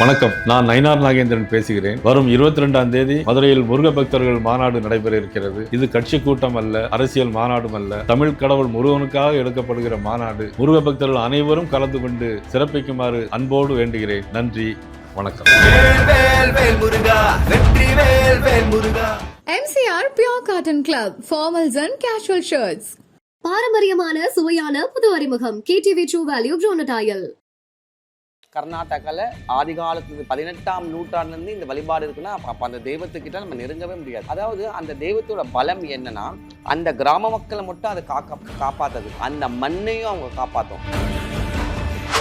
வணக்கம். நான் நயினார் நாகேந்திரன் பேசுகிறேன். வரும் இருபத்தி ரெண்டாம் தேதி மதுரையில் முருக பக்தர்கள் மாநாடு நடைபெற இருக்கிறது இது கட்சி கூட்டம் அல்ல அரசியல் மாநாடும் அல்ல. தமிழ் கடவுள் முருகனுக்காக எடுக்கப்படுகிற மாநாடு. முருக பக்தர்கள் அனைவரும் கலந்து கொண்டு சிறப்பிக்குமாறு அன்போடு வேண்டுகிறேன். நன்றி வணக்கம். வேல் வேல் வேல் முருகா வெற்றி வேல் வேல் முருகா MCR Pure Cotton Club, formals and casual shirts. பாரம்பரியமான சுவையான புது அறிமுகம். கேடிவி ட்ரூ வேல்யூ ப்ரோனடாயல் கர்நாடகாவில் ஆதி பதினெட்டாம் நூற்றாண்டுலேருந்து இந்த வழிபாடு இருக்குன்னா அப்போ அப்போ அந்த தெய்வத்துக்கிட்ட நம்ம நெருங்கவே முடியாது. அதாவது அந்த தெய்வத்தோட பலம் என்னன்னா அந்த கிராம மக்களை மட்டும் அதை காக்க காப்பாற்றது அந்த மண்ணையும் அவங்க காப்பாற்றும்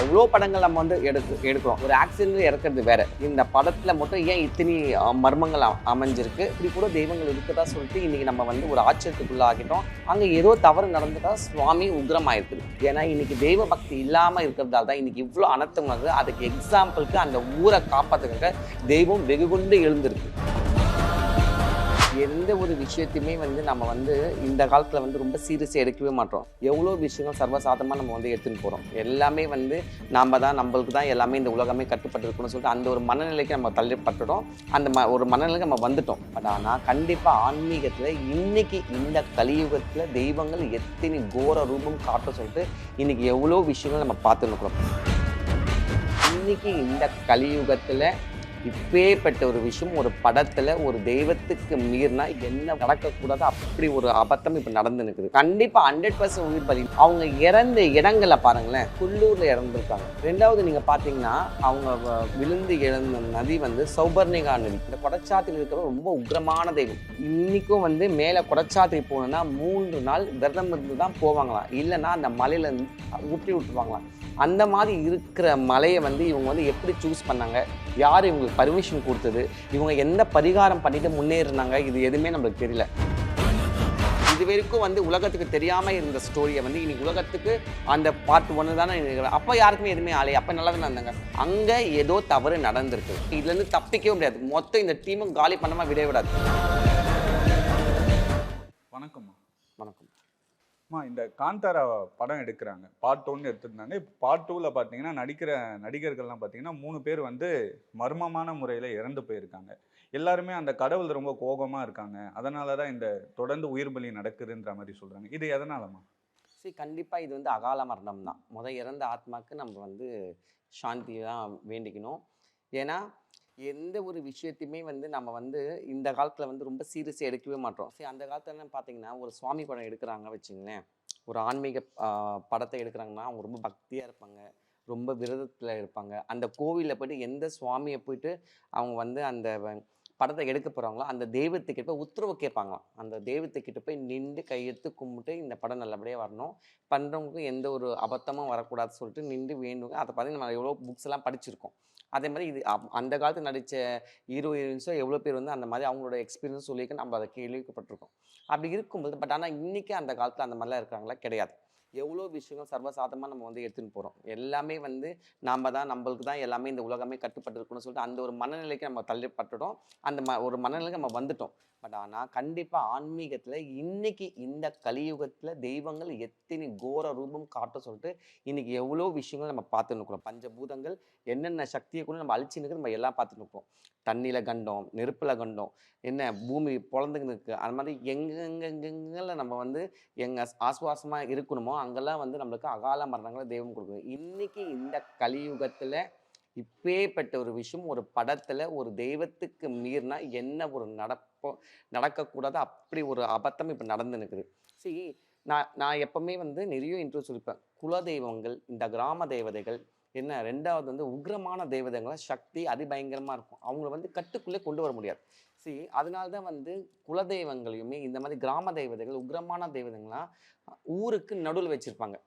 எவ்வளோ படங்கள் நம்ம வந்து எடுத்து எடுக்கிறோம். ஒரு ஆக்சிடென்ட் இறக்குறது வேற. இந்த படத்தில் மட்டும் ஏன் இத்தனை மர்மங்கள் அமைஞ்சிருக்கு? இப்படி கூட தெய்வங்கள் இருக்கதா சொல்லிட்டு இன்னைக்கு நம்ம வந்து ஒரு ஆச்சரியத்துக்குள்ள ஆகிட்டோம். அங்கே ஏதோ தவறு நடந்ததா சுவாமி உக்ரமாயிருக்குது. ஏன்னா இன்னைக்கு தெய்வ பக்தி இல்லாமல் இருக்கிறதால தான் இன்னைக்கு இவ்வளோ அனர்த்தம் வருது அதுக்கு எக்ஸாம்பிளுக்கு அந்த ஊரை காப்பாற்றுக்க தெய்வம் வெகு கொண்டு எழுந்திருக்கு. எந்த ஒரு விஷயத்தையுமே வந்து நம்ம வந்து இந்த காலத்தில் வந்து ரொம்ப சீரியஸாக எடுக்கவே மாட்டோம். எவ்வளோ விஷயங்கள் சர்வசாதமாக நம்ம வந்து எடுத்துன்னு போகிறோம் எல்லாமே வந்து நம்ம தான் நம்மளுக்கு தான் எல்லாமே இந்த உலகமே கட்டுப்பட்டு இருக்கணும்னு சொல்லிட்டு அந்த ஒரு மனநிலைக்கு நம்ம தள்ளப்பட்டுட்டோம். அந்த ம ஒரு மனநிலைக்கு நம்ம வந்துட்டோம். பட் ஆனால் கண்டிப்பாக ஆன்மீகத்தில் இன்னைக்கு இந்த கலியுகத்தில் தெய்வங்கள் எத்தனை கோர ரூபம் காட்ட சொல்லிட்டு இன்னைக்கு எவ்வளோ விஷயங்கள் நம்ம பார்த்துன்னு இருக்கிறோம். இன்னைக்கு இந்த கலியுகத்தில் இப்பேற்பட்ட ஒரு விஷயம் ஒரு படத்துல ஒரு தெய்வத்துக்கு மீறினா என்ன நடக்கக்கூடாது அப்படி ஒரு அபத்தம் இப்ப நடந்து நிற்குது கண்டிப்பா ஹண்ட்ரட் பர்சன்ட் உயிர் பலி. அவங்க இறந்த இடங்களை பாருங்களேன் குள்ளூர்ல இறந்துருக்காங்க. ரெண்டாவது நீங்க பாத்தீங்கன்னா அவங்க விழுந்து இழந்த நதி வந்து சௌபர்ணிகா நதி. இந்த கொடச்சாத்தில் இருக்கிற ரொம்ப உக்ரமான தெய்வம். இன்னைக்கும் வந்து மேல கொடச்சாத்திரி போகணும்னா மூன்று நாள் விரதம் இருந்து தான் போவாங்களாம். இல்லைன்னா அந்த மலையில இருந்து ஊற்றி விட்டுருவாங்களாம். அந்த மாதிரி இருக்கிற மலையை வந்து இவங்க வந்து எப்படி சூஸ் பண்ணாங்க? யார் இவங்களுக்கு பர்மிஷன் கொடுத்தது? இவங்க எந்த பரிகாரம் பண்ணிட்டு முன்னேறினாங்க? இது எதுவுமே நம்மளுக்கு தெரியல. இது வரைக்கும் வந்து உலகத்துக்கு தெரியாமல் இருந்த ஸ்டோரியை வந்து இன்னைக்கு உலகத்துக்கு அந்த பார்ட் ஒன்று தானே இருக்கிற அப்போ யாருக்குமே எதுவுமே ஆலை அப்போ நல்லா தானே இருந்தாங்க அங்கே ஏதோ தவறு நடந்திருக்கு. இதுலேருந்து தப்பிக்கவே முடியாது. மொத்தம் இந்த டீமும் காலி பண்ணாமல் விடவே விடாது வணக்கம்மா. வணக்கம் அம்மா இந்த காந்தாரா படம் எடுக்கிறாங்க. பார்ட் ஒன்று எடுத்திருந்தாங்க. இப்போ பார்ட் டூவில் பார்த்தீங்கன்னா நடிக்கிற நடிகர்கள்லாம் பார்த்தீங்கன்னா மூணு பேர் வந்து மர்மமான முறையில் இறந்து போயிருக்காங்க. எல்லாருமே அந்த கடவுள் ரொம்ப கோபமாக இருக்காங்க. அதனால தான் இந்த தொடர்ந்து உயிர் பலி நடக்குதுன்ற மாதிரி சொல்கிறாங்க இது எதனாலம்மா? சரி கண்டிப்பாக இது வந்து அகால மரணம் தான் முத இறந்த ஆத்மாக்கு நம்ம வந்து சாந்தி தான் வேண்டிக்கணும். ஏன்னா எந்த ஒரு விஷயத்தையுமே வந்து நம்ம வந்து இந்த காலத்தில் வந்து ரொம்ப சீரியஸாக எடுக்கவே மாட்டோம். சரி அந்த காலத்துல பார்த்தீங்கன்னா ஒரு சுவாமி படம் எடுக்கிறாங்க வச்சுங்களேன். ஒரு ஆன்மீக படத்தை எடுக்கிறாங்கன்னா அவங்க ரொம்ப பக்தியாக இருப்பாங்க. ரொம்ப விரதத்தில் இருப்பாங்க. அந்த கோவிலில் போயிட்டு எந்த சுவாமியை போயிட்டு அவங்க வந்து அந்த படத்தை எடுக்க போகிறாங்களோ அந்த தெய்வத்துக்கிட்ட போய் உத்தரவு கேட்பாங்களாம் அந்த தெய்வத்துக்கிட்ட போய் நின்று கையெடுத்து கும்பிட்டு இந்த படம் நல்லபடியாக வரணும். பண்ணுறவங்களுக்கும் எந்த ஒரு அபத்தமும் வரக்கூடாதுன்னு சொல்லிட்டு நின்று வேண்டுங்க. அதை பார்த்து நம்ம எவ்வளோ புக்ஸ் எல்லாம் படிச்சிருக்கோம். அதே மாதிரி இது அப்- அந்த காலத்தில் நடித்த ஹீரோ ஹீரோயின்ஸோ எவ்வளோ பேர் வந்து அந்த மாதிரி அவங்களோட எக்ஸ்பீரியன்ஸ் சொல்லியிருக்க நம்ம அதை கேள்விப்பட்டிருக்கோம். அப்படி இருக்கும்போது பட் ஆனால் இன்றைக்கி அந்த காலத்தில் அந்த மாதிரிலாம் இருக்காங்களா கிடையாது. எவ்வளோ விஷயங்கள் சர்வசாதமாக நம்ம வந்து எடுத்துன்னு போகிறோம் எல்லாமே வந்து நாம தான் நம்மளுக்கு தான் எல்லாமே இந்த உலகமே கட்டுப்பட்டு இருக்கணும்னு சொல்லிட்டு அந்த ஒரு மனநிலைக்கு நம்ம தள்ளப்பட்டுட்டோம் அந்த ம ஒரு மனநிலைக்கு நம்ம வந்துட்டோம். பட் ஆனால் கண்டிப்பாக ஆன்மீகத்தில் இன்னைக்கு இந்த கலியுகத்தில் தெய்வங்கள் எத்தனை கோர ரூபம் காட்ட சொல்லிட்டு இன்னைக்கு எவ்வளோ விஷயங்கள் நம்ம பார்த்துன்னு இருக்கிறோம். பஞ்சபூதங்கள் என்னென்ன சக்தியை கூட நம்ம அழிச்சுன்னு நம்ம எல்லாம் பார்த்துன்னு இருக்கோம் தண்ணியில் கண்டம் நெருப்பில் கண்டம். என்ன? பூமி பொழந்துங்க அது மாதிரி எங்கெங்கெங்கெங்கெல்ல நம்ம வந்து எங்கள் ஆசுவாசமாக இருக்கணுமோ அங்கெல்லாம் வந்து நம்மளுக்கு அகால மரணங்களை தெய்வம் கொடுக்கும் இன்றைக்கி இந்த கலியுகத்தில் இப்பேற்பட்ட ஒரு விஷயம் ஒரு படத்தில் ஒரு தெய்வத்துக்கு மீறினா என்ன ஒரு நடப்போ நடக்கக்கூடாது அப்படி ஒரு அபத்தம் இப்போ நடந்து நிற்குது சரி நான் நான் எப்பவுமே வந்து நிறைய இன்ட்ரோ சொல்லிப்பேன் குலதெய்வங்கள் இந்த கிராம தேவதைகள் என்ன? ரெண்டாவது வந்து உக்ரமான தெய்வதங்களை சக்தி அதிபயங்கரமாக இருக்கும். அவங்கள வந்து கட்டுக்குள்ளே கொண்டு வர முடியாது. சி அதனால தான் வந்து குலதெய்வங்களையுமே இந்த மாதிரி கிராம தெய்வதைகள் உக்ரமான தெய்வதைகள்லாம் ஊருக்கு நடுவில் வச்சுருப்பாங்க.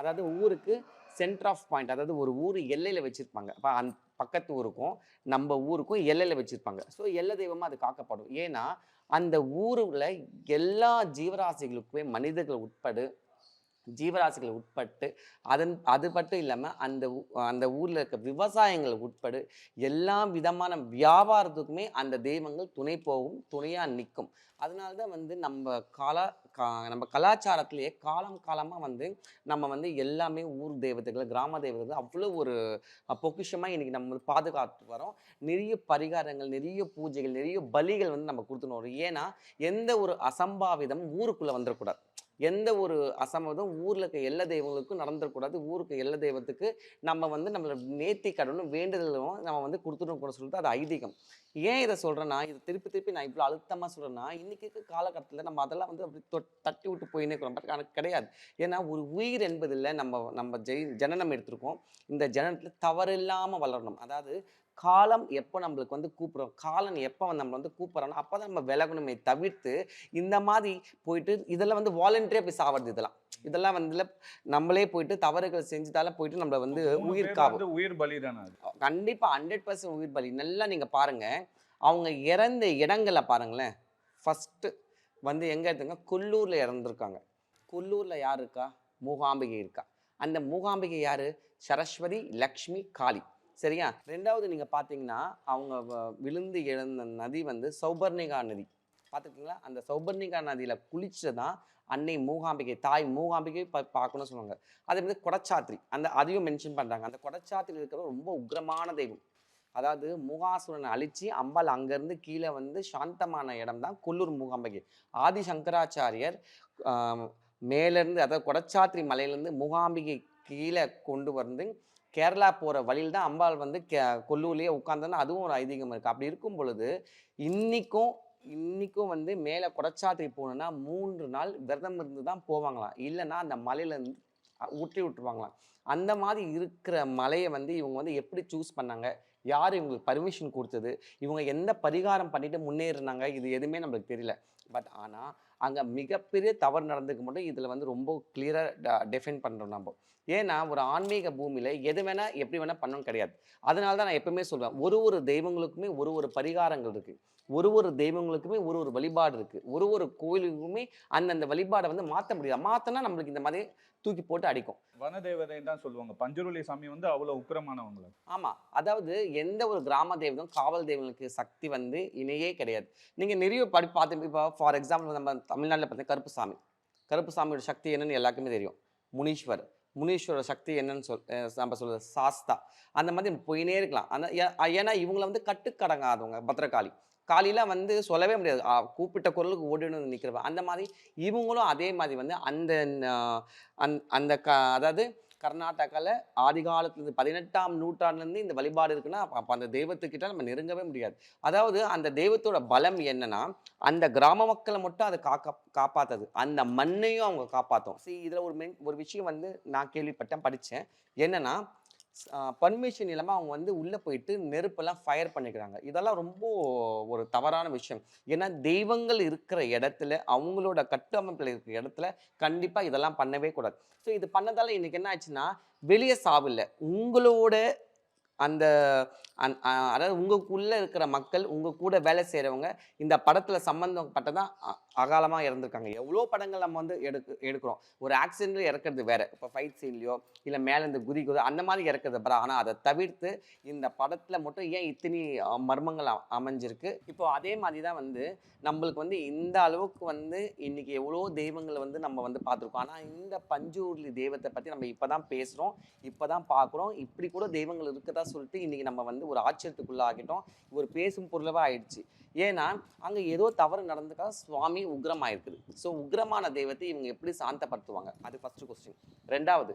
அதாவது ஊருக்கு சென்டர் ஆஃப் பாயிண்ட் அதாவது ஒரு ஊர் எல்லையில் வச்சுருப்பாங்க. அப்போ அந் பக்கத்து ஊருக்கும் நம்ம ஊருக்கும் எல்லையில் வச்சுருப்பாங்க. ஸோ எல்லை தெய்வமாக அது காக்கப்படும். ஏன்னா அந்த ஊரில் எல்லா ஜீவராசிகளுக்குமே மனிதர்கள் உட்படு ஜீவராசிகள் உட்பட்டு அதன் அது மட்டும் இல்லாமல் அந்த ஊ- அந்த ஊரில் இருக்க விவசாயங்கள் உட்படு எல்லா விதமான வியாபாரத்துக்குமே அந்த தெய்வங்கள் துணை போகும் துணையாக நிற்கும். அதனால தான் வந்து நம்ம காலா கா நம்ம கலாச்சாரத்திலேயே காலம் காலமாக வந்து நம்ம வந்து எல்லாமே ஊர் தெய்வத்துக்கள் கிராம தெய்வத்துக்கள் அவ்வளோ ஒரு பொக்கிஷமாக இன்றைக்கி நம்ம பாதுகாத்து வரோம். நிறைய பரிகாரங்கள் நிறைய பூஜைகள் நிறைய பலிகள் வந்து நம்ம கொடுத்துன்னு வரோம். ஏன்னா எந்த ஒரு அசம்பாவிதம் ஊருக்குள்ளே வந்துடக்கூடாது. எந்த ஒரு அசம்பாவிதம் ஊரில் இருக்க எல்லா தெய்வங்களுக்கும் நடந்துடக்கூடாது. ஊருக்கு எல்லா தெய்வத்துக்கு நம்ம வந்து நம்மளை நேர்த்தி கடனும் வேண்டுதலும் நம்ம வந்து கொடுத்துடணும் கூட சொல்லிட்டு அது ஐதீகம். ஏன் இதை சொல்கிறேன்னா இதை திருப்பி திருப்பி நான் இவ்வளோ அழுத்தமாக சொல்கிறேன்னா இன்றைக்கி இருக்க காலகட்டத்தில் நம்ம அதெல்லாம் வந்து அப்படி தட்டி விட்டு போயின்னே இருக்கிறோம். பட் எனக்கு கிடையாது. ஏன்னா ஒரு உயிர் என்பதில் நம்ம நம்ம ஜெய் ஜனனம் எடுத்திருக்கோம். இந்த ஜனனத்தில் தவறில்லாமல் வளரணும். அதாவது காலம் எப்போ நம்மளுக்கு வந்து கூப்பிட்றோம் காலம் எப்போ வந்து நம்மளை வந்து கூப்பிட்றோன்னா அப்போ தான் நம்ம விலகணுமே தவிர்த்து இந்த மாதிரி போயிட்டு இதெல்லாம் வந்து வாலண்டரியாக போய் சாவறது இதெல்லாம். இதெல்லாம் வந்து நம்மளே போயிட்டு தவறுகள் செஞ்சதால போயிட்டு நம்மளை வந்து உயிர் காவு உயிர் பலி தானே கண்டிப்பாக ஹண்ட்ரட் பர்சன்ட் உயிர் பலி. நல்லா நீங்கள் பாருங்க. அவங்க இறந்த இடங்களை பாருங்களேன். ஃபஸ்ட்டு வந்து எங்கே எடுத்துங்க கொல்லூரில் இறந்துருக்காங்க. கொல்லூரில் யார் இருக்கா? மூகாம்பிகை இருக்கா. அந்த மூகாம்பிகை யார்? சரஸ்வதி லக்ஷ்மி காளி. சரியா? ரெண்டாவது நீங்கள் பார்த்தீங்கன்னா அவங்க வ- விழுந்து எழுந்த நதி வந்து சௌபர்ணிகா நதி. பார்த்துருக்கீங்களா அந்த சௌபர்ணிகா நதியில் குளிச்சு தான் அன்னை மூகாம்பிகை தாய் மூகாம்பிகை பா பார்க்கணும்னு சொல்லுவாங்க. அதே மாதிரி கொடச்சாத்திரி அந்த அதையும் மென்ஷன் பண்ணுறாங்க அந்த கொடச்சாத்திரி இருக்கிற ரொம்ப உக்ரமான தெய்வம். அதாவது மூகாசுரனை அழித்து அம்பாள் அங்கேருந்து கீழே வந்து சாந்தமான இடம் தான் கொல்லூர் மூகாம்பிகை. ஆதி சங்கராச்சாரியர் மேலேருந்து அதாவது கொடச்சாத்திரி மலையிலேருந்து மூகாம்பிகை கீழே கொண்டு வந்து கேரளா போகிற வழியில் தான் அம்பாள் வந்து கே கொல்லூர்லேயே உட்காந்தோன்னா அதுவும் ஒரு ஐதீகம் இருக்குது அப்படி இருக்கும் பொழுது இன்றைக்கும் இன்றைக்கும் வந்து மேலே குடச்சாத்திரி போகணுன்னா மூன்று நாள் விரதம் இருந்து தான் போவாங்களாம். இல்லைன்னா அந்த மலையிலேருந்து ஊற்றி விட்டுருவாங்களாம். அந்த மாதிரி இருக்கிற மலையை வந்து இவங்க வந்து எப்படி சூஸ் பண்ணாங்க? யார் இவங்களுக்கு பர்மிஷன் கொடுத்தது? இவங்க எந்த பரிகாரம் பண்ணிட்டு முன்னேறினாங்க? இது எதுவுமே நம்மளுக்கு தெரியல. பட் ஆனால் அங்கே மிகப்பெரிய தவறு நடந்துக்க மட்டும் இதில் வந்து ரொம்ப கிளியராக டெஃபைன் பண்ணுறோம் நம்ம ஏன்னா ஒரு ஆன்மீக பூமியில் எது வேணால் எப்படி வேணால் பண்ணணும் கிடையாது. அதனால தான் நான் எப்பவுமே சொல்லுவேன் ஒரு ஒரு தெய்வங்களுக்குமே ஒரு ஒரு பரிகாரங்கள் இருக்குது ஒரு ஒரு தெய்வங்களுக்குமே ஒரு ஒரு வழிபாடு இருக்குது ஒரு ஒரு கோயிலுக்குமே அந்தந்த வழிபாடை வந்து மாற்ற முடியாது. மாற்றினா நம்மளுக்கு இந்த மாதிரி தூக்கி போட்டு அடிக்கும். வனதேவதை தான் சொல்லுவாங்க. பஞ்சருளி சாமி வந்து அவ்வளவு உக்கிரமானவங்கள. ஆமாம் அதாவது எந்த ஒரு கிராம தெய்வம் காவல் தெய்வங்களுக்கு சக்தி வந்து இணையே கிடையாது. நீங்கள் நிறைய படி பார்த்து இப்போ ஃபார் எக்ஸாம்பிள் நம்ம தமிழ்நாட்டில் பார்த்தீங்கன்னா கருப்புசாமி கருப்புசாமியோட சக்தி என்னன்னு எல்லாருக்குமே தெரியும். முனீஸ்வர். முனீஸ்வரோட சக்தி என்னன்னு சொல் நம்ம சொல்றது சாஸ்தா. அந்த மாதிரி போயினே இருக்கலாம். அந்த ஏன்னா இவங்கள வந்து கட்டுக்கடங்காதவங்க பத்திரகாளி. காலையில் வந்து சொல்லவே முடியாது. கூப்பிட்ட குரலுக்கு ஓடினு நிற்கிறவ அந்த மாதிரி இவங்களும் அதே மாதிரி வந்து அந்த அந்த- க அதாவது கர்நாடகாவில் ஆதி பதினெட்டாம் நூற்றாண்டுலேருந்து இந்த வழிபாடு இருக்குன்னா அப்போ அந்த தெய்வத்துக்கிட்ட நம்ம நெருங்கவே முடியாது. அதாவது அந்த தெய்வத்தோட பலம் என்னன்னா அந்த கிராம மக்களை மட்டும் அதை காக்க காப்பாத்துது. அந்த மண்ணையும் அவங்க காப்பாற்றும் சரி இதில் ஒரு மென் ஒரு விஷயம் வந்து நான் கேள்விப்பட்டேன் படித்தேன் என்னன்னா பர்மிஷன் இல்லாமல் அவங்க வந்து உள்ளே போயிட்டு நெருப்பெல்லாம் ஃபயர் பண்ணிக்கிறாங்க. இதெல்லாம் ரொம்ப ஒரு தவறான விஷயம். ஏன்னா தெய்வங்கள் இருக்கிற இடத்துல அவங்களோட கட்டமைப்பில் இருக்கிற இடத்துல கண்டிப்பாக இதெல்லாம் பண்ணவே கூடாது. ஸோ இது பண்ணதால் இன்றைக்கி என்ன ஆச்சுன்னா வெளியே சாவில்லை உங்களோட அந்த அந் அதாவது உங்களுக்குள்ளே இருக்கிற மக்கள் உங்கள் கூட வேலை செய்கிறவங்க இந்த படத்தில் சம்மந்தப்பட்டதான் அகாலமாக இறந்துருக்காங்க. எவ்வளோ படங்கள் நம்ம வந்து எடுக்க எடுக்கிறோம். ஒரு ஆக்சிடென்ட்ல இறக்குறது வேற. இப்போ ஃபைட் சீன்லையோ இல்லை மேலே இந்த குதி குதி அந்த மாதிரி இறக்குறது படம் ஆனால் அதை தவிர்த்து இந்த படத்தில் மட்டும் ஏன் இத்தனி மர்மங்கள் அமைஞ்சிருக்கு? இப்போ அதே மாதிரி தான் வந்து நம்மளுக்கு வந்து இந்த அளவுக்கு வந்து இன்னைக்கு எவ்வளோ தெய்வங்களை வந்து நம்ம வந்து பார்த்துருக்கோம். ஆனால் இந்த பஞ்சூர்லி தெய்வத்தை பற்றி நம்ம இப்போ தான் பேசுகிறோம் இப்போ தான் பார்க்குறோம். இப்படி கூட தெய்வங்கள் இருக்கதா சொல்லிட்டு இன்னைக்கு நம்ம வந்து ஒரு ஆச்சரியத்துக்குள்ள ஆகிட்டோம் ஒரு பேசும் பொருளவாக ஆயிடுச்சு. ஏன்னா அங்கே ஏதோ தவறு நடந்துக்கா சுவாமி உக்ரமாயிருக்குது. ஸோ உக்ரமான தெய்வத்தை இவங்க எப்படி சாந்தப்படுத்துவாங்க? அது ஃபஸ்ட்டு கொஸ்டின் ரெண்டாவது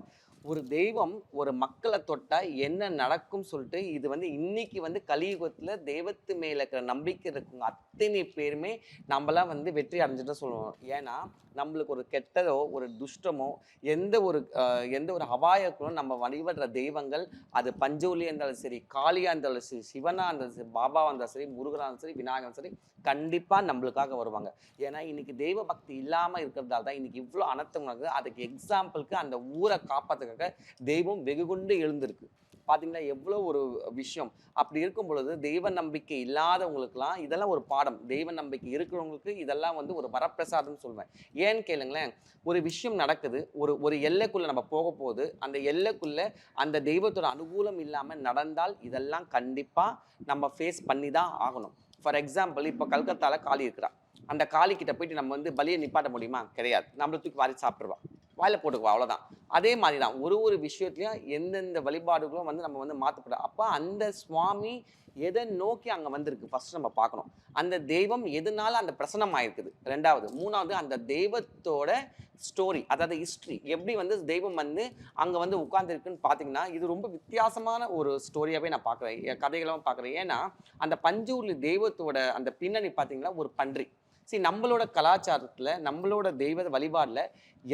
ஒரு தெய்வம் ஒரு மக்களை தொட்டா என்ன நடக்கும் சொல்லிட்டு இது வந்து இன்னைக்கு வந்து கலியுகத்தில் தெய்வத்து மேலே இருக்கிற நம்பிக்கை இருக்குங்க. அத்தனை பேருமே நம்மளாம் வந்து வெற்றி அடைஞ்சிட்டு சொல்லுவோம். ஏன்னா நம்மளுக்கு ஒரு கெட்டதோ ஒரு துஷ்டமோ எந்த ஒரு எந்த ஒரு அபாயக்கும் நம்ம வழிபடுற தெய்வங்கள் அது பஞ்சோலியாக இருந்தாலும் சரி காளியாக இருந்தாலும் சரி சிவனாக இருந்தாலும் சரி பாபாவாக இருந்தாலும் சரி முருகனாக இருந்தாலும் சரி விநாயகர் சரி கண்டிப்பாக நம்மளுக்காக வருவாங்க. ஏன்னா இன்னைக்கு தெய்வ பக்தி இல்லாமல் இருக்கிறதால தான் இன்னைக்கு இவ்வளோ அனர்த்தம் அதுக்கு எக்ஸாம்பிளுக்கு அந்த ஊரை காப்பாற்றுக்காக தெய்வம் வெகுகொண்டு எழுந்திருக்கு. பார்த்தீங்களா எவ்வளோ ஒரு விஷயம். அப்படி இருக்கும் பொழுது தெய்வ நம்பிக்கை இல்லாதவங்களுக்குலாம் இதெல்லாம் ஒரு பாடம். தெய்வ நம்பிக்கை இருக்கிறவங்களுக்கு இதெல்லாம் வந்து ஒரு வரப்பிரசாதம்னு சொல்லுவேன் ஏன்னு கேளுங்களேன் ஒரு விஷயம் நடக்குது. ஒரு ஒரு எல்லைக்குள்ளே நம்ம போக போகுது. அந்த எல்லைக்குள்ளே அந்த தெய்வத்தோட அனுகூலம் இல்லாமல் நடந்தால் இதெல்லாம் கண்டிப்பாக நம்ம ஃபேஸ் பண்ணி தான் ஆகணும். ஃபார் எக்ஸாம்பிள் இப்போ கல்கத்தாவில் காளி இருக்கிறா அந்த காளி கிட்ட போயிட்டு நம்ம வந்து பலியை நிப்பாட்ட முடியுமா? கிடையாது. நம்மள தூக்கி வாரி சாப்பிட்டுருவா வாயில் போட்டுக்குவா அவ்வளோதான் அதே மாதிரி தான் ஒரு ஒரு விஷயத்துலையும் எந்தெந்த வழிபாடுகளும் வந்து நம்ம வந்து மாற்றப்படும் அப்போ அந்த சுவாமி எதை நோக்கி அங்கே வந்திருக்கு? ஃபஸ்ட் நம்ம பார்க்கணும். அந்த தெய்வம் எதனால அந்த பிரசனம் ஆயிருக்குது ரெண்டாவது. மூணாவது அந்த தெய்வத்தோட ஸ்டோரி அதாவது ஹிஸ்ட்ரி எப்படி வந்து தெய்வம் வந்து அங்கே வந்து உட்கார்ந்துருக்குன்னு பார்த்தீங்கன்னா இது ரொம்ப வித்தியாசமான ஒரு ஸ்டோரியாகவே நான் பார்க்குறேன் கதைகளும் பார்க்குறேன் ஏன்னா அந்த பஞ்சூர்லி தெய்வத்தோட அந்த பின்னணி பார்த்தீங்கன்னா ஒரு பன்றி. சரி நம்மளோட கலாச்சாரத்தில் நம்மளோட தெய்வ வழிபாடில்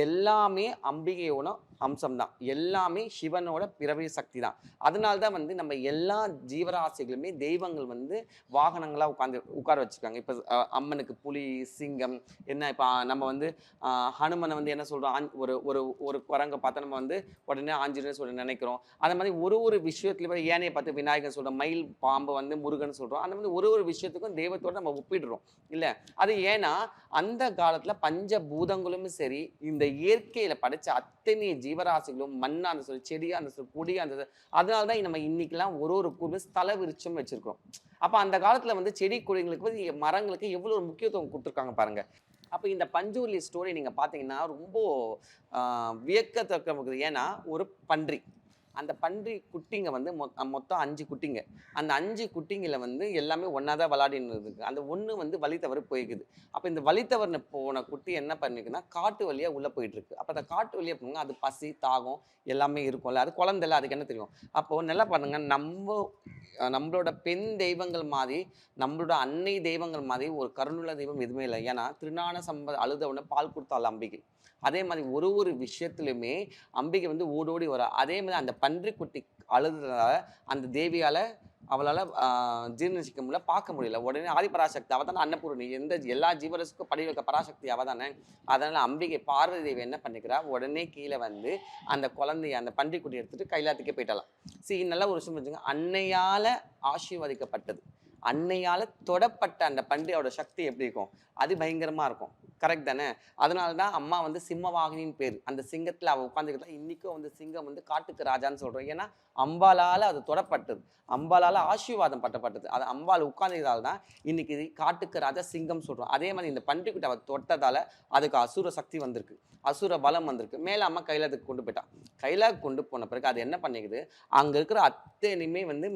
எல்லாமே அம்பிகையோட அம்சம் தான் எல்லாமே சிவனோட பிறவி சக்தி தான் அதனால தான் வந்து நம்ம எல்லா ஜீவராசிகளுமே தெய்வங்கள் வந்து வாகனங்களாக உட்காந்து உட்கார வச்சுருக்காங்க. இப்போ அம்மனுக்கு புலி சிங்கம் என்ன இப்போ நம்ம வந்து ஹனுமனை வந்து என்ன சொல்கிறோம் ஒரு ஒரு ஒரு குரங்கை பார்த்தா நம்ம வந்து உடனே ஆஞ்சநேயர் சொல்லி நினைக்கிறோம். அந்த மாதிரி ஒரு ஒரு விஷயத்துலையும் ஏனையை பார்த்து விநாயகர் சொல்கிறோம் மயில் பாம்பு வந்து முருகன் சொல்கிறோம் அந்த மாதிரி ஒரு ஒரு விஷயத்துக்கும் தெய்வத்தோட நம்ம ஒப்பிடுறோம். இல்லை? அது ஏன்னா அந்த காலத்தில் பஞ்ச பூதங்களும் சரி இந்த இந்த இயற்கையில் படைச்ச அத்தனை ஜீவராசிகளும் மண்ணா அந்த சொல்லி செடியா அந்த சொல்லி கொடியா அந்த அதனால தான் நம்ம இன்னைக்கெல்லாம் ஒரு ஒரு கூர்வு ஸ்தல விருட்சம் வச்சிருக்கோம் அப்போ அந்த காலத்தில் வந்து செடி கொடிங்களுக்கு வந்து மரங்களுக்கு எவ்வளோ ஒரு முக்கியத்துவம் கொடுத்துருக்காங்க பாருங்க. அப்போ இந்த பஞ்சூர்லி ஸ்டோரி நீங்கள் பார்த்தீங்கன்னா ரொம்ப ஆஹ், ஏன்னா ஒரு பன்றி. அந்த பன்றி குட்டிங்க வந்து மொ- மொத்தம் அஞ்சு குட்டிங்க. அந்த அஞ்சு குட்டிங்கில் வந்து எல்லாமே ஒன்றா தான் விளாடின்னு இருக்கு அந்த ஒன்று வந்து வழி தவறி போய்க்குது. அப்போ இந்த வழி போன குட்டி என்ன பண்ணிருக்குன்னா காட்டு வழியாக உள்ளே போயிட்டுருக்கு அப்போ அந்த காட்டு வழியாக போங்க அது பசி தாகம் எல்லாமே இருக்கும்ல. அது குழந்தைல அதுக்கு என்ன தெரியும்? அப்போது நல்லா பண்ணுங்க நம்ம நம்மளோட பெண் தெய்வங்கள் மாதிரி நம்மளோட அன்னை தெய்வங்கள் மாதிரி ஒரு கருணுள்ள தெய்வம் எதுவுமே இல்லை. ஏன்னா திருநான சம்ப அழுதவுடனே பால் கொடுத்தாள் அம்பிகை. அதே மாதிரி ஒரு ஒரு விஷயத்துலையுமே அம்பிகை வந்து ஓடோடி வர அதே மாதிரி அந்த பன்றிக்குட்டி அழுதுறதால அந்த தேவியால் அவளால் ஜீர்ணிச்சிக்க முடியல பார்க்க முடியல. உடனே ஆதிபராசக்தி அவள் தானே அன்னபூரணி. எந்த எல்லா ஜீவரசுக்கும் படி வைக்க பராசக்தி அவள் தானே. அதனால் அம்பிகை பார்வதி தேவி என்ன பண்ணிக்கிறா? உடனே கீழே வந்து அந்த குழந்தைய அந்த பன்றிக்குட்டி எடுத்துகிட்டு கைலாத்துக்கே போயிட்டலாம் சரி நல்ல ஒரு விஷயம் வச்சுங்க அன்னையால் ஆசீர்வதிக்கப்பட்டது. அன்னையால் தொடப்பட்ட அந்த பண்டிகையோட சக்தி எப்படி இருக்கும்? அது பயங்கரமாக இருக்கும். கரெக்ட் தானே? அதனால தான் அம்மா வந்து சிம்மவாகினின்னு பேர். அந்த சிங்கத்தில் அவள் உட்காந்துக்கிட்டா இன்றைக்கும் வந்து சிங்கம் வந்து காட்டுக்கு ராஜான்னு சொல்கிறோம் ஏன்னா அம்பாலால் அது தொடப்பட்டது. அம்பாலால் ஆசீர்வாதம் பட்டப்பட்டது. அது அம்பால் உட்கார்ந்ததால் தான் இன்னைக்கு இது காட்டுக்கு ராஜா சிங்கம் சொல்கிறோம் அதே மாதிரி இந்த பன்றிக்குட்டி அவள் தொட்டதால் அதுக்கு அசுர சக்தி வந்திருக்கு. அசுர பலம் வந்திருக்கு. மேலே அம்மா கையில் அதுக்கு கொண்டு போயிட்டான் கையில் கொண்டு போன பிறகு அது என்ன பண்ணிக்குது? அங்கே இருக்கிற அத்தனையுமே வந்து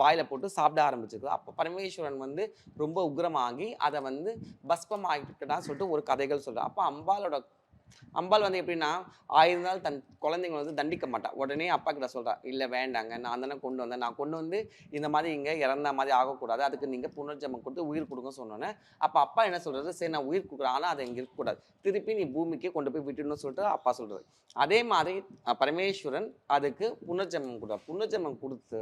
வாயில் போட்டு சாப்பிட ஆரம்பிச்சிருக்கு அப்போ பரமேஸ்வரன் வந்து ரொம்ப உக்ரமாகி அதை வந்து பஸ்பம் ஆகிட்டுதான் சொல்லிட்டு ஒரு கதைகள் சொல்கிறேன் அப்போ அம்பாலோட அம்பாள் வந்து எப்படின்னா ஆயிரம் நாள் தன் குழந்தைங்களை வந்து தண்டிக்க மாட்டா. உடனே அப்பா கிட்ட சொல்கிறா இல்லை வேண்டாங்க நான் தானே கொண்டு வந்தேன். நான் கொண்டு வந்து இந்த மாதிரி இங்கே இறந்த மாதிரி ஆகக்கூடாது. அதுக்கு நீங்கள் புனர்ஜமம் கொடுத்து உயிர் கொடுங்க சொன்னோன்னே அப்போ அப்பா என்ன சொல்கிறது சரி நான் உயிர் கொடுக்குறேன். ஆனால் அது இங்கே இருக்கக்கூடாது. திருப்பி நீ பூமிக்கே கொண்டு போய் விட்டுடணும்னு சொல்லிட்டு அப்பா சொல்கிறது அதே மாதிரி பரமேஸ்வரன் அதுக்கு புனர்ஜமம் கொடுக்குறார். புனர்ஜமம் கொடுத்து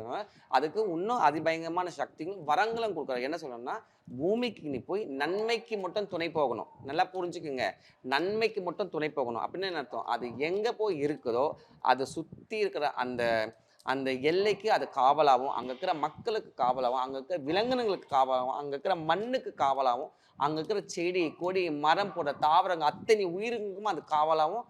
அதுக்கு இன்னும் அதிபயங்கரமான சக்திகளும் வரங்களும் கொடுக்குறாரு. என்ன சொல்லணும்னா பூமிக்கு நீ போய் நன்மைக்கு மட்டும் துணை போகணும். நல்லா புரிஞ்சுக்குங்க. நன்மைக்கு மட்டும் துணை போகணும். அப்படின்னு என்ன அர்த்தம்? அது எங்கே போய் இருக்குதோ அதை சுற்றி இருக்கிற அந்த அந்த எல்லைக்கு அது காவலாகவும் அங்கே இருக்கிற மக்களுக்கு காவலாகவும் அங்கே இருக்கிற விலங்கினங்களுக்கு காவலாகவும் அங்கே இருக்கிற மண்ணுக்கு காவலாகவும் அங்கே இருக்கிற செடி கொடி மரம் போன்ற தாவரங்கள் அத்தனை உயிருக்கும் அது காவலாகவும்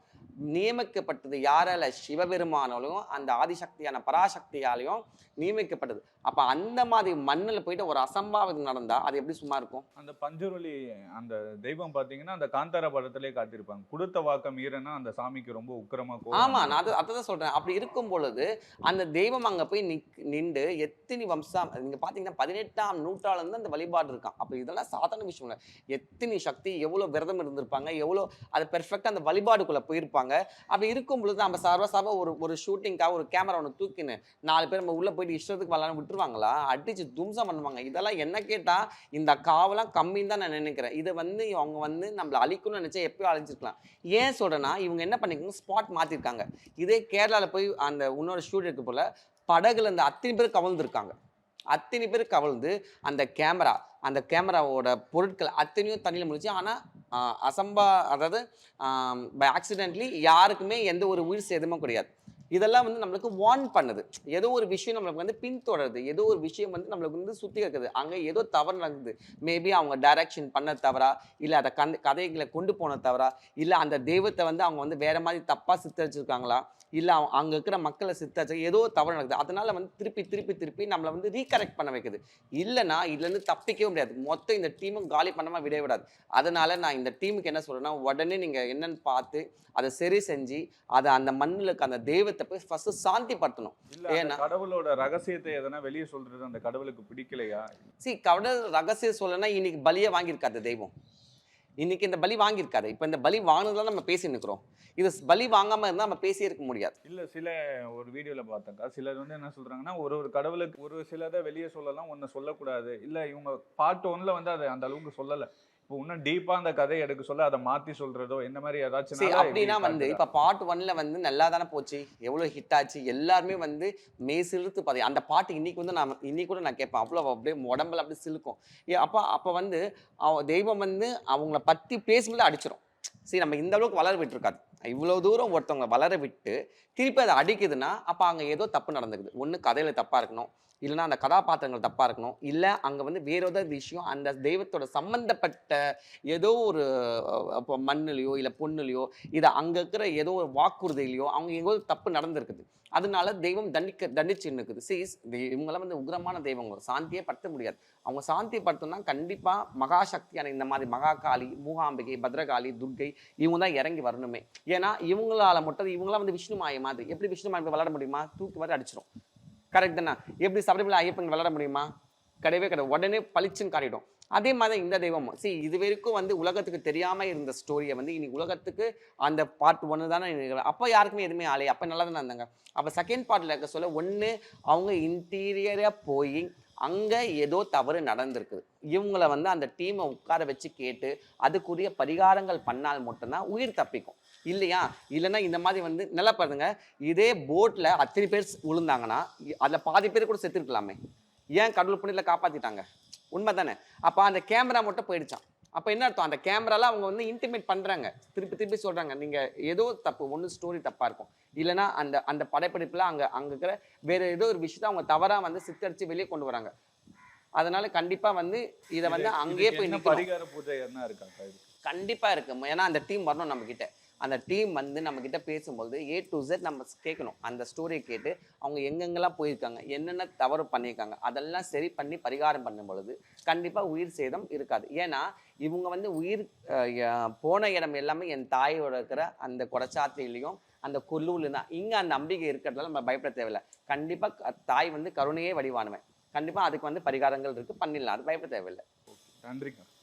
நியமிக்கப்பட்டது யாரால? சிவபெருமானாலையும் அந்த ஆதிசக்தியான பராசக்தியாலையும் நியமிக்கப்பட்டது. அப்போ அந்த மாதிரி மண்ணில் போயிட்டு ஒரு அசம்பாவிதம் நடந்தால் அது எப்படி சும்மா இருக்கும்? அந்த பஞ்சவலி அந்த தெய்வம் பாத்தீங்கன்னா அந்த காந்தாரா படத்திலே காட்டியிருப்பாங்க கொடுத்த வாக்க மீறனா அந்த சாமிக்கு ரொம்ப உக்கிரமா கோவம் ஆமா நான் அதை அதை தான் சொல்றேன். அப்படி இருக்கும் பொழுது அந்த தெய்வம் அங்க போய் நிக் நின்று எத்தனை வம்சம் நீங்க பாத்தீங்கன்னா பதினெட்டாம் நூற்றாண்டுல இருந்து அந்த வழிபாடு இருக்கான். அப்ப இதெல்லாம் சாதாரண விஷயம் இல்லை. எத்தனை சக்தி எவ்வளவு விரதம் இருந்திருப்பாங்க எவ்வளோ அது பெர்ஃபெக்டா அந்த வழிபாடுக்குள்ள போயிருப்பாங்க. அப்படி இருக்கும் பொழுது நம்ம சர்வசாப ஒரு ஒரு ஷூட்டிங்காக ஒரு கேமரா ஒன்று தூக்கின்னு நாலு பேர் நம்ம உள்ள போயிட்டு இஷ்டத்துக்கு வரலான்னு விட்டுருவாங்களா? அடிச்சு தும்சம் பண்ணுவாங்க. இதெல்லாம் என்ன கேட்டா இந்த காவலாம் கம்மின்னு தான் நான் நினைக்கிறேன். இதை வந்து அவங்க வந்து நம்மளை அழிக்கணும்னு நினச்சா எப்பயோ அழிஞ்சிருக்கலாம். ஏன் சொல்றேன்னா இவங்க என்ன பண்ணிருக்காங்க? ஸ்பாட் மாத்திருக்காங்க. இதே கேரளாவில் போய் அந்த இன்னொரு ஸ்டூடியோக்கு போல படகுல இந்த அத்தனை பேர் கவிழ்ந்துருக்காங்க. அத்தனை பேர் கவர்ந்து அந்த கேமரா அந்த கேமராவோட பொருட்கள் அத்தனையும் தண்ணியில் முடிச்சு ஆனால் அசம்பா அதாவது பை ஆக்சிடென்ட்லி யாருக்குமே எந்த ஒரு உயிர் சேதமும் கிடையாது. இதெல்லாம் வந்து நம்மளுக்கு வார்ன் பண்ணுது. ஏதோ ஒரு விஷயம் நம்மளுக்கு வந்து பின்தொடருது. ஏதோ ஒரு விஷயம் வந்து நம்மளுக்கு வந்து சுற்றி இருக்குது அங்கே ஏதோ தவறு நடக்குது. மேபி அவங்க டைரக்ஷன் பண்ண தவறா? இல்லை அதை கந்த கதைகளை கொண்டு போன தவறா? இல்லை அந்த தெய்வத்தை வந்து அவங்க வந்து வேற மாதிரி தப்பாக சித்தரிச்சிருக்காங்களா? இல்லை அங்கே இருக்கிற மக்களை சித்தரிச்சு ஏதோ தவறு நடக்குது. அதனால வந்து திருப்பி திருப்பி திருப்பி நம்மளை வந்து ரீகரெக்ட் பண்ண வைக்குது. இல்லைன்னா இதுலேருந்து தப்பிக்கவே முடியாது. மொத்தம் இந்த டீமும் காலி பண்ணாமல் விட விடாது. அதனால நான் இந்த டீமுக்கு என்ன சொல்றேன்னா உடனே நீங்கள் என்னன்னு பார்த்து அதை சரி செஞ்சு அதை அந்த மண்ணில் இருக்க அந்த தெய்வத்தை போய் ஃபர்ஸ்ட் சாந்திப்படுத்தணும். ஏன்னா- கடவுளோட ரகசியத்தை எதனா வெளியே சொல்றது அந்த கடவுளுக்கு பிடிக்கலையா? சி கடவுள் ரகசியம் சொல்லனா இன்னைக்கு பலியை வாங்கியிருக்காது தெய்வம். இன்னைக்கு இந்த பலி வாங்கியிருக்காரு. இப்போ இந்த பலி வாங்கினதுல நம்ம பேசி நிற்கிறோம் இது பலி வாங்காம இருந்தால் நம்ம பேசியே இருக்க முடியாது. இல்ல சில ஒரு வீடியோவில் பார்த்தாக்கா சிலர் வந்து என்ன சொல்றாங்கன்னா ஒரு ஒரு கடவுளுக்கு ஒரு சிலதை வெளியே சொல்லலாம் ஒன்று சொல்லக்கூடாது. இல்ல இவங்க பார்ட் ஒன்ல வந்து அதை அந்த அளவுக்கு சொல்லல. இப்போ இன்னும் டீப்பா அந்த கதையை எடுக்க சொல்ல அதை மாத்தி சொல்றதோ இந்த மாதிரி ஏதாச்சும் சரி அப்படின்னா வந்து இப்போ பார்ட் ஒன்ல வந்து நல்லா தானே போச்சு எவ்வளோ ஹிட் ஆச்சு எல்லாருமே வந்து மெய் சிலுத்து பாதி அந்த பாட்டு இன்னைக்கு வந்து நான் இன்னைக்கு கூட நான் கேட்பேன் அவ்வளோ அப்படியே உடம்புல அப்படியே சிலுக்கும். அப்போ அப்போ வந்து அவ தெய்வம் வந்து அவங்கள பற்றி பேசும்போது அடிச்சிரும். சரி நம்ம இந்த அளவுக்கு வளர விட்டுருக்காது. இவ்வளோ தூரம் ஒருத்தவங்க வளர விட்டு திருப்பி அதை அடிக்குதுன்னா அப்போ அங்கே ஏதோ தப்பு நடந்துக்குது. ஒன்று கதையில் தப்பாக இருக்கணும் இல்லைன்னா அந்த கதாபாத்திரங்கள் தப்பாக இருக்கணும். இல்லை அங்கே வந்து வேற ஏதோ விஷயம் அந்த தெய்வத்தோட சம்மந்தப்பட்ட ஏதோ ஒரு இப்போ மண்ணுலையோ இல்லை பொண்ணுலையோ இதை அங்கே இருக்கிற ஏதோ ஒரு வாக்குறுதியிலையோ அவங்க எங்கோ தப்பு நடந்திருக்குது. அதனால தெய்வம் தண்டிக்க தண்டிச்சு நிற்குது சீஸ் இவங்கெல்லாம் வந்து உக்ரமான தெய்வங்கள் சாந்தியே படுத்த முடியாது. அவங்க சாந்தியை படுத்தோம்னா கண்டிப்பாக மகாசக்தியான இந்த மாதிரி மகாகாளி மூகாம்பிகை பத்ரகாளி துர்கை இவங்க தான் இறங்கி வரணுமே. ஏன்னா இவங்களால மட்டும் இவங்களாம் வந்து விஷ்ணு மாய மாதிரி. எப்படி விஷ்ணு மாய விளையாட முடியுமா? தூக்கி மாதிரி அடிச்சிடும் கரெக்ட் தானே? எப்படி சபரிமலை ஐயப்பன் விளையாட முடியுமா? கிடையவே கிடையாது. உடனே பளிச்சுன்னு காட்டிடும். அதே மாதிரி தான் இந்த தெய்வமும். சரி இது வரைக்கும் வந்து உலகத்துக்கு தெரியாமல் இருந்த ஸ்டோரியை வந்து இனி உலகத்துக்கு அந்த பார்ட் ஒன்று தானே அப்போ யாருக்குமே எதுவுமே ஆலையே அப்போ நல்லா தானே இருந்தாங்க. அப்போ செகண்ட் பார்ட்டில் இருக்க சொல்ல ஒன்று அவங்க இன்டீரியராக போய் அங்கே ஏதோ தவறு நடந்திருக்குது இவங்கள வந்து அந்த டீமை உட்கார வச்சு கேட்டு அதுக்குரிய பரிகாரங்கள் பண்ணால் மட்டும்தான் உயிர் தப்பிக்கும். இல்லையா? இல்லைன்னா இந்த மாதிரி வந்து நல்லா பாருங்க. இதே போட்டில் அத்தனை பேர் விழுந்தாங்கன்னா அதில் பாதி பேர் கூட செத்துருக்கலாமே ஏன் கடவுள் புண்ணியத்தில் காப்பாற்றிட்டாங்க உண்மை தானே அப்போ அந்த கேமரா மட்டும் போயிடுச்சான் அப்போ என்ன அர்த்தம்? அந்த கேமரால அவங்க வந்து இன்டிமேட் பண்ணுறாங்க திருப்பி திருப்பி சொல்கிறாங்க நீங்கள் ஏதோ தப்பு ஒன்று ஸ்டோரி தப்பாக இருக்கும். இல்லைன்னா அந்த அந்த படைப்பிடிப்பில் அங்கே அங்கே இருக்கிற வேற ஏதோ ஒரு விஷயத்த அவங்க தவறாக வந்து சித்தரித்து வெளியே கொண்டு வராங்க. அதனால கண்டிப்பாக வந்து இதை வந்து அங்கேயே போய் பரிகார பூஜை என்ன இருக்காக்கா இது கண்டிப்பாக இருக்கு. ஏன்னா அந்த டீம் வரணும் நம்ம கிட்ட அந்த டீம் வந்து நம்மக்கிட்ட பேசும்போது ஏ டு ஜெட் நம்ம கேட்கணும். அந்த ஸ்டோரியை கேட்டு அவங்க எங்கெங்கெல்லாம் போயிருக்காங்க என்னென்ன தவறு பண்ணியிருக்காங்க அதெல்லாம் சரி பண்ணி பரிகாரம் பண்ணும் பொழுது கண்டிப்பாக உயிர் சேதம் இருக்காது. ஏன்னா இவங்க வந்து உயிர் போன இடம் எல்லாமே என் தாயோட இருக்கிற அந்த குடச்சாத்திலையும் அந்த கொல்லூர்ல தான். இங்கே அந்த நம்பிக்கை இருக்கிறதால நம்ம பயப்பட தேவையில்லை. கண்டிப்பாக தாய் வந்து கருணையே வடிவானுவேன். கண்டிப்பாக அதுக்கு வந்து பரிகாரங்கள் இருக்குது பண்ணிடலாம். அது பயப்பட தேவையில்லை. நன்றிங்க. நன்றி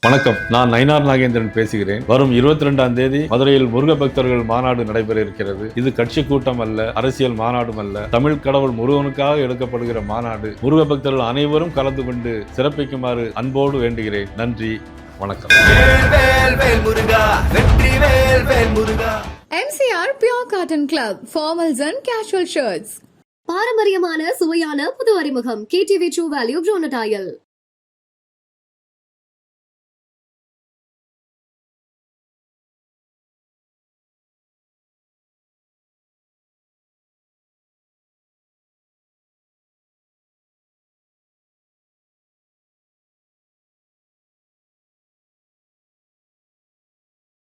வணக்கம். நான் நயினார் நாகேந்திரன் பேசுகிறேன். வரும் இருபத்தி ரெண்டாம் தேதி மதுரையில் முருக பக்தர்கள் மாநாடு நடைபெற இருக்கிறது. இது கட்சி கூட்டம் அல்ல அரசியல் மாநாடும் அல்ல. தமிழ் கடவுள் முருகனுக்காக எடுக்கப்படுகிற மாநாடு. முருக பக்தர்கள் அனைவரும் கலந்து கொண்டு சிறப்பிக்குமாறு அன்போடு வேண்டுகிறேன். நன்றி. வணக்கம். வேல் வேல் வேல் முருகா வெற்றி வேல் வேல் முருகா MCR Pure Cotton Club, formals and casual shirts. பாரம்பரியமான சுவையான புது அறிமுகம். KTV true value ப்ரோனடாயல்